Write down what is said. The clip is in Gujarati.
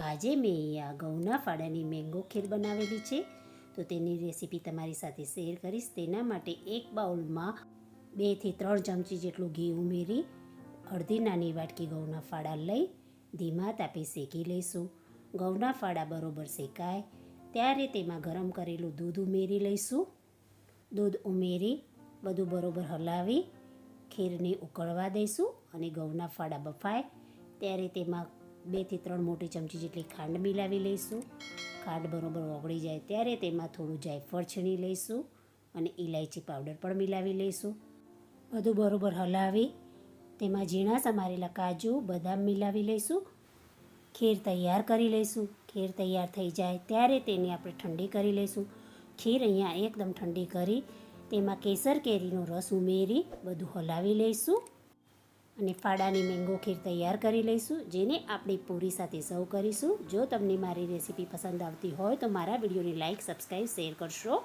આજે મેં આ ઘઉંના ફાળાની મેંગો ખીર બનાવેલી છે. તો તેની રેસીપી તમારી સાથે શેર કરીશ. તેના માટે એક બાઉલમાં બેથી ત્રણ ચમચી જેટલું ઘી ઉમેરી, અડધી નાની વાટકી ઘઉંના ફાળા લઈ, ધીમા તાપે શેકી લઈશું. ઘઉંના ફાળા બરોબર શેકાય, ત્યારે તેમાં ગરમ કરેલું દૂધ ઉમેરી લઈશું. દૂધ ઉમેરી, બધું બરોબર હલાવી, ખીરને ઉકળવા દઈશું અને ઘઉંના ફાળા બફાય, ત્યારે તેમાં બેથી ત્રણ મોટી ચમચી જેટલી ખાંડ મિલાવી લઈશું. ખાંડ બરોબર ઓગળી જાય ત્યારે તેમાં થોડું જાયફળ છીણી લઈશું અને ઇલાયચી પાવડર પણ મિલાવી લઈશું. બધું બરોબર હલાવી તેમાં ઝીણા સમારેલા કાજુ, બદામ મિલાવી લઈશું. ખીર તૈયાર કરી લઈશું. ખીર તૈયાર થઈ જાય ત્યારે તેને આપણે ઠંડી કરી લઈશું. ખીર અહીંયા એકદમ ઠંડી કરી તેમાં કેસર કેરીનો રસ ઉમેરી બધું હલાવી લઈશું. અને ફાડાની મેંગો ખીર તૈયાર કરી લઈશું, જેને આપણે પૂરી સાથે સર્વ કરીશું. જો તમને મારી રેસીપી પસંદ આવતી હોય તો મારા વિડીયોને લાઇક સબસ્ક્રાઈબ, શેર કરશો.